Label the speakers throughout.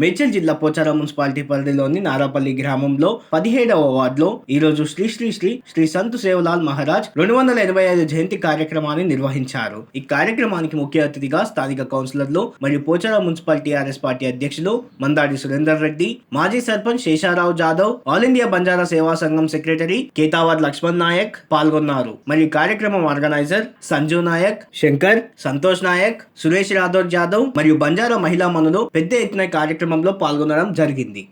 Speaker 1: మేడ్చల్ జిల్లా పోచారం మున్సిపాలిటీ పరిధిలోని నారాపల్లి గ్రామంలో పదిహేడవ వార్డులో ఈ రోజు శ్రీ శ్రీ శ్రీ శ్రీ సంత్ సేవలాల్ మహారాజ్ రెండు వందల ఎనభై ఐదు జయంతి కార్యక్రమాన్ని నిర్వహించారు. ఈ కార్యక్రమానికి ముఖ్య అతిథిగా స్థానిక కౌన్సిలర్లు మరియు పోచారం మున్సిపల్ టీఆర్ఎస్ పార్టీ అధ్యక్షులు మందాడి సురేందర్ రెడ్డి మాజీ sarpanch Sesharao Jadhav all India Banjara Seva Sangham secretary Ketavar Laxman Naik పాల్గొన్నారు. మరియు కార్యక్రమం ఆర్గనైజర్ సంజు నాయక్ శంకర్ సంతోష్ నాయక్ సురేష్ రాథోడ్ జాదవ్ మరియు బంజారా మహిళా మనులు పెద్ద ఎత్తున కార్యక్రమం కార్యక్రమంలో పాల్గొనడం జరిగింది.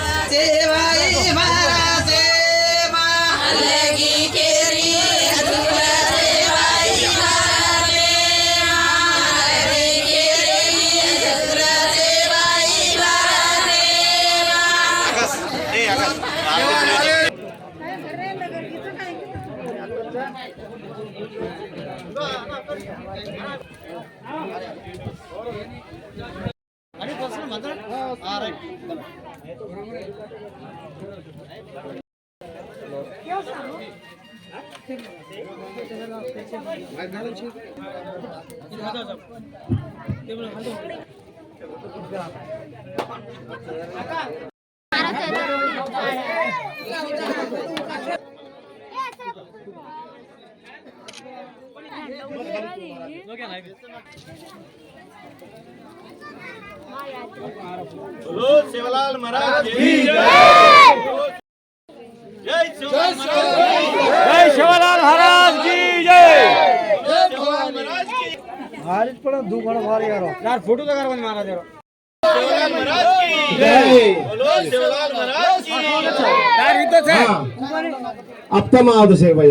Speaker 2: हजूर सेवाई भरते माँ लगी के रे हजूर सेवाई भरते माँ लगी के रे हजूर सेवाई भरते माँ
Speaker 3: बोलो सेवालाल महाराज की जय जय सेवालाल
Speaker 4: जय शिवलाल महाराज की जय
Speaker 3: महाराज की
Speaker 4: बारिश पड़ा दो घड़ा भारी यार यार फोटो तो करवा महाराज यार
Speaker 3: सेवालाल महाराज की जय बोलो सेवालाल महाराज की
Speaker 4: यार इधर से
Speaker 5: अब तक आओ से भाई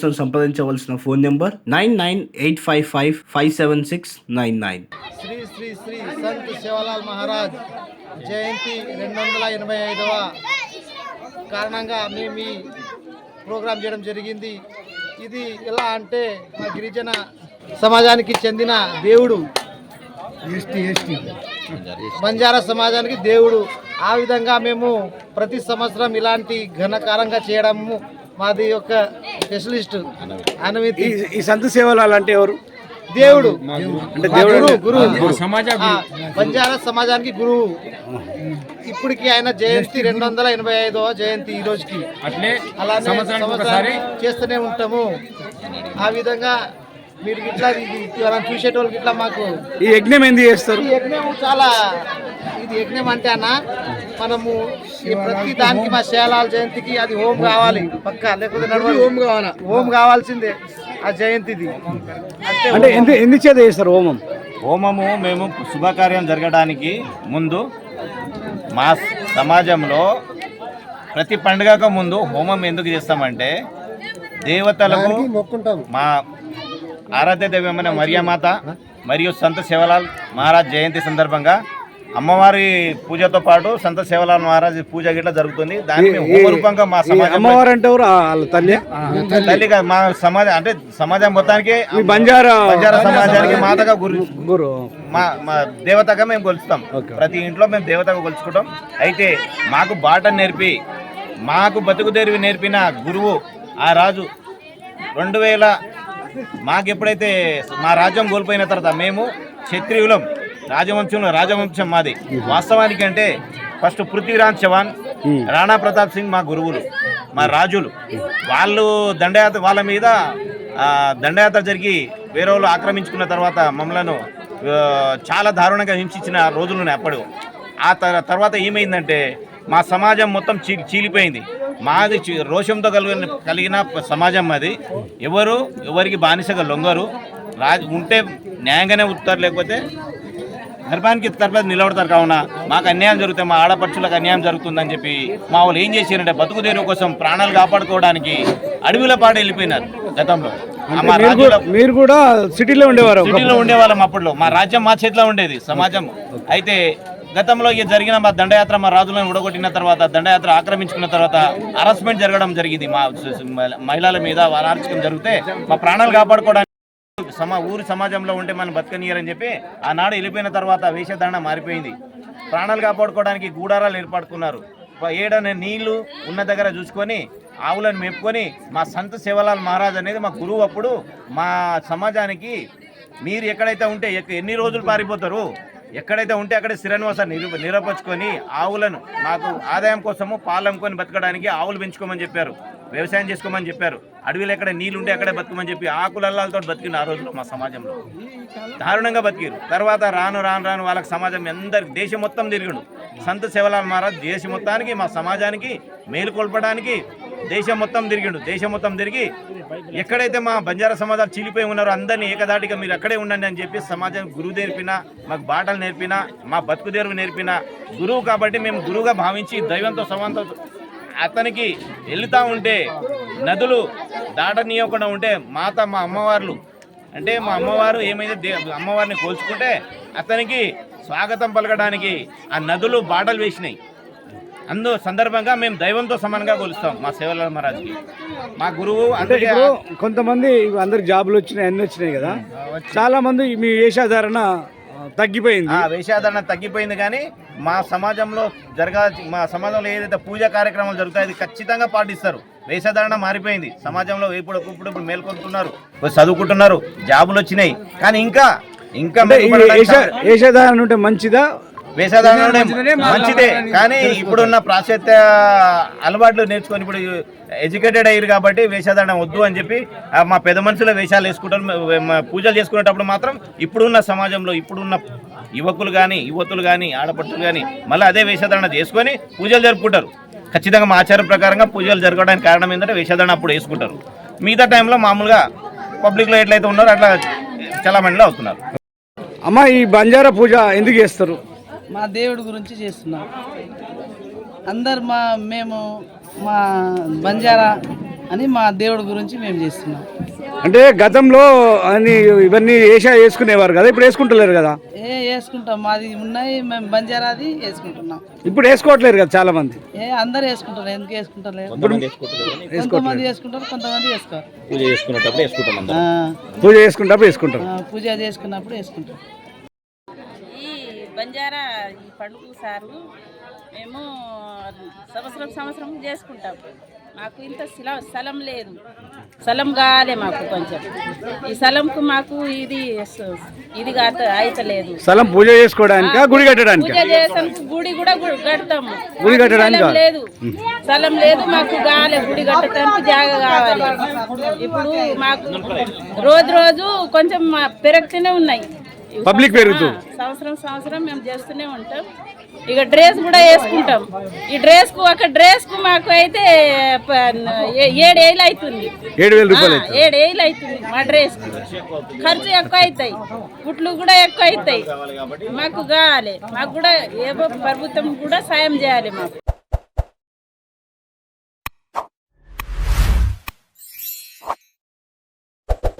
Speaker 1: సంప్రదించవలసిన phone number nine nine eight five five five seven six nine nine.
Speaker 6: Shri Shri Shri Sant Shivalal Maharaj Jayanti రెండు వందల ఎనభై ఐదవ కారణంగా మేము ఈ ప్రోగ్రాం చేయడం జరిగింది. ఇది ఎలా అంటే మా గిరిజన సమాజానికి చెందిన దేవుడు. బంజారా సమాజానికి దేవుడు. ఆ విధంగా మేము ప్రతి సంవత్సరం ఇలాంటి ఘనకారంగా చేయడము మాది యొక్క స్పెషలిస్ట్ అనుమతి
Speaker 4: ఈ సంత సేవలు అంటే ఎవరు?
Speaker 6: దేవుడు.
Speaker 4: అంటే దేవుడు.
Speaker 6: గురువు.
Speaker 4: సమాజ
Speaker 6: బంజారా సమాజానికి గురువు. ఇప్పటికి ఆయన జయంతి రెండు వందల ఎనభై ఐదవ జయంతి ఈ రోజుకి.
Speaker 4: అట్లే
Speaker 6: అలానే చేస్తూనే ఉంటాము. ఆ విధంగా మీరు ఇట్లా మనం చూసేటోళ్ళకి ఇట్లా మాకు
Speaker 4: ఈ యజ్ఞం ఎందుకు చేస్తారు?
Speaker 6: ఈ యజ్ఞం చాలా ఇది యజ్ఞం అంటే అన్న మనము ఈ ప్రతి దానికి మా శేలాల జయంతికి అది హోమ్ కావాలి పక్క లేకపోతే నడవాలి హోమ్ కావాలా? హోమ్ కావాల్సిందే ఆ జయంతిది. అంటే
Speaker 4: అంటే ఎందు ఎందుకు చేత చేస్తారు హోమం?
Speaker 3: హోమము మేము శుభకార్యం జరగడానికి ముందు మా సమాజంలో ప్రతి పండుగకు ముందు హోమం ఎందుకు చేస్తామంటే దేవతలకు మా ఆరాధ్య దైవమైన మరియమాత మరియు సంత శివలాల్ మహారాజ్ జయంతి సందర్భంగా అమ్మవారి పూజతో పాటు సంత శివలాల్ మహారాజ్ పూజ గిట్లా జరుగుతుంది. దాన్ని హోమరూపంగా మా సమాజం
Speaker 4: అమ్మవారు అంటే తల్లి?
Speaker 3: తల్లిగా మా సమాజం అంటే సమాజం మొత్తానికి
Speaker 4: బంజారా
Speaker 3: బంజారా సమాజానికి మాతగా గురి
Speaker 4: గురు.
Speaker 3: మా మా దేవతగా మేము కొలుస్తాం. ప్రతి ఇంట్లో మేము దేవతగా కొలుచుకుంటాం. అయితే మాకు బాట నేర్పి మాకు బతుకు తెరివి నేర్పిన గురువు ఆ రాజు రెండు వేల మాకు ఎప్పుడైతే మా రాజ్యం కోల్పోయిన తర్వాత మేము క్షత్రియులం రాజవంశంలో రాజవంశం మాది. వాస్తవానికి అంటే ఫస్ట్ పృథ్వీరాజ్ చౌహాన్ రాణా ప్రతాప్ సింగ్ మా గురువులు మా రాజులు. వాళ్ళు దండయాత్ర వాళ్ళ మీద దండయాత్ర జరిగి వేరే వాళ్ళు ఆక్రమించుకున్న తర్వాత మమ్మలను చాలా దారుణంగా హింసించిన రోజులు ఉన్నాయి అప్పుడు. ఆ తర్- తర్వాత ఏమైందంటే మా సమాజం మొత్తం చీ చీలిపోయింది. మాది రోషంతో కలిగిన కలిగిన సమాజం మాది ఎవరు ఎవరికి బానిసగా లొంగరు. రాజు ఉంటే న్యాయంగానే ఉత్తారు లేకపోతే గర్భానికి తరపున నిలబడతారు. కావున మాకు అన్యాయం జరుగుతుంది మా ఆడపడుచులకు అన్యాయం జరుగుతుందని చెప్పి మా వాళ్ళు ఏం చేశారంటే బతుకు తెరువు కోసం ప్రాణాలు కాపాడుకోవడానికి అడవిల పాడు వెళ్ళిపోయినారు గతంలో.
Speaker 4: మీరు కూడా సిటీలో ఉండేవారు
Speaker 3: సిటీలో ఉండేవాళ్ళం అప్పట్లో. మా రాజ్యం మా చేతిలో ఉండేది సమాజం. అయితే గతంలో ఇక జరిగిన మా దండయాత్ర మా రాజులను ఉడగొట్టిన తర్వాత దండయాత్ర ఆక్రమించుకున్న తర్వాత అరెస్ట్మెంట్ జరగడం జరిగింది. మా మహిళల మీద అరాచకం జరిగితే మా ప్రాణాలు కాపాడుకోవడానికి సమా ఊరి సమాజంలో ఉంటే మనం బతకనీయరని చెప్పి ఆనాడు వెళ్ళిపోయిన తర్వాత వేషధారణ మారిపోయింది. ప్రాణాలు కాపాడుకోవడానికి గూడారాలు ఏర్పడుకున్నారు. ఏడనే నీళ్ళు ఉన్న దగ్గర చూసుకొని ఆవులను మేపుకొని మా సంత శివలాల్ మహారాజ్ అనేది మా గురువు అప్పుడు మా సమాజానికి మీరు ఎక్కడైతే ఉంటే ఎన్ని రోజులు పారిపోతారు? ఎక్కడైతే ఉంటే అక్కడ స్థిరనివాసాన్ని నిరూప నిరూపించుకొని ఆవులను మాకు ఆదాయం కోసము పాలు అమ్ముకొని బతకడానికి ఆవులు పెంచుకోమని చెప్పారు. వ్యవసాయం చేసుకోమని చెప్పారు. అడవిలో ఎక్కడ నీళ్ళు ఉంటే అక్కడే బతుకమని చెప్పి ఆకులల్లాలతో బతికిన ఆ రోజుల్లో మా సమాజంలో. దారుణంగా బతికిరు. తర్వాత రాను రాను రాను వాళ్ళకి సమాజం అందరి దేశం మొత్తం తిరిగిండు. సంత సేవలాల్ మహారాజ్ దేశం మొత్తానికి మా సమాజానికి మేలు కొల్పడానికి దేశం మొత్తం తిరిగిండు. దేశం మొత్తం తిరిగి ఎక్కడైతే మా బంజారా సమాజాలు చీలిపోయి ఉన్నారో అందరినీ ఏకదాటిగా మీరు అక్కడే ఉండండి అని చెప్పి సమాజం గురువు నేర్పినా మాకు బాటలు నేర్పిన మా బతుకు తెరువు నేర్పిన గురువు కాబట్టి మేము గురువుగా భావించి దైవంతో సమాంతో అతనికి వెళుతూ ఉంటే నదులు దాటనీయకుండా ఉంటే మాత మా అమ్మవార్లు అంటే మా అమ్మవారు ఏమైంది దే అమ్మవారిని కోల్చుకుంటే అతనికి స్వాగతం పలకడానికి ఆ నదులు బాటలు వేసినాయి. అందు సందర్భంగా మేము దైవంతో సమానంగా కొలుస్తాం మా సేవల మహారాజ్కి. మా గురువు
Speaker 4: అంటే ఇప్పుడు కొంతమంది అందరికి జాబులు వచ్చినాయి అన్ని వచ్చినాయి కదా. చాలా మంది మీ వేషధారణ తగ్గిపోయింది.
Speaker 3: ఆ వేషాధారణ తగ్గిపోయింది కానీ మా సమాజంలో జరగా మా సమాజంలో ఏదైతే పూజా కార్యక్రమాలు జరుగుతాయో అది ఖచ్చితంగా పాటిస్తారు. వేషధారణ మారిపోయింది. సమాజంలో ఇప్పుడు ఇప్పుడు ఇప్పుడు మేల్కొంటున్నారు చదువుకుంటున్నారు జాబులు వచ్చినాయి. కానీ ఇంకా ఇంకా
Speaker 4: వేషధారణ ఉంటే మంచిదా?
Speaker 3: వేషధారణ మంచిదే. కానీ ఇప్పుడున్న పాశ్చాత్య అలవాట్లు నేర్చుకొని ఇప్పుడు ఎడ్యుకేటెడ్ అయ్యారు కాబట్టి వేషధారణ వద్దు అని చెప్పి మా పెద్ద మనుషుల వేషాలు వేసుకుంటారు పూజలు చేసుకునేటప్పుడు మాత్రం ఇప్పుడున్న సమాజంలో ఇప్పుడున్న యువకులు కానీ యువతులు కానీ ఆడపడుతులు కానీ మళ్ళీ అదే వేషధారణ చేసుకొని పూజలు జరుపుకుంటారు. ఖచ్చితంగా మా ఆచారం ప్రకారంగా పూజలు జరగడానికి కారణం ఏంటంటే వేషధారణ అప్పుడు వేసుకుంటారు. మిగతా టైంలో మామూలుగా పబ్లిక్లో ఎట్లయితే ఉన్నారో అట్లా చాలా మందిలో అవుతున్నారు.
Speaker 4: అమ్మ ఈ బంజారా పూజ ఎందుకు చేస్తారు?
Speaker 2: మా దేవుడి గురించి చేస్తున్నాం. అందరు మా మేము మా బంజారా అని మా దేవుడి గురించి మేము చేస్తున్నాం.
Speaker 4: అంటే గతంలో అన్ని ఇవన్నీ వేష వేసుకునేవారు కదా ఇప్పుడు వేసుకుంటలేరు కదా?
Speaker 2: ఏ వేసుకుంటాం. మాది ఉన్నాయి మేము బంజారాది వేసుకుంటున్నాం.
Speaker 4: ఇప్పుడు వేసుకోవట్లేరు కదా చాలా మంది
Speaker 2: ఏ అందరు వేసుకుంటారు. ఎందుకు వేసుకుంటలేరు కొంతమంది వేసుకుంటారు. కొంతమంది వేసుకోరు.
Speaker 3: పూజ చేసుకునేటప్పుడు వేసుకుంటాం
Speaker 4: పూజ చేసుకుంటప్పుడు వేసుకుంటారు.
Speaker 2: ఆ, పూజ చేసుకున్నప్పుడు వేసుకుంటారు.
Speaker 7: ఈ బంజారా ఈ పండుగ సారు మేము సంవత్సరం సంవత్సరం చేసుకుంటాం. మాకు ఇంత స్థల స్థలం లేదు. స్థలం కావాలి మాకు కొంచెం. ఈ స్థలంకు మాకు ఇది ఇది కాత అయితలేదు.
Speaker 4: స్థలం పూజ చేసుకోవడానికా గుడి కట్టడానికా?
Speaker 7: పూజ చేసానికి గుడి కూడా కడతాము
Speaker 4: గుడి కట్టడానికి?
Speaker 7: లేదు. స్థలం లేదు మాకు కావాలి గుడి కట్టడానికి జాగా కావాలి. ఇప్పుడు మాకు రోజు రోజు కొంచెం మా పెరుగుతూనే ఉన్నాయి.
Speaker 4: పబ్లిక్ పెరుగుతూ.
Speaker 7: సంవత్సరం సంవత్సరం మేము చేస్తూనే ఉంటాం. ఇక డ్రెస్ కూడా వేసుకుంటాం. ఈ డ్రెస్కు ఒక డ్రెస్కు మాకు అయితే ఏడు ఏళ్ళు అవుతుంది.
Speaker 4: ఏడు వేల
Speaker 7: అవుతుంది మా డ్రెస్కు. ఖర్చు ఎక్కువ అవుతాయి. కుట్లు కూడా ఎక్కువ అవుతాయి. మాకు కావాలి. మాకు కూడా ఏవో ప్రభుత్వం కూడా సాయం చేయాలి మాకు.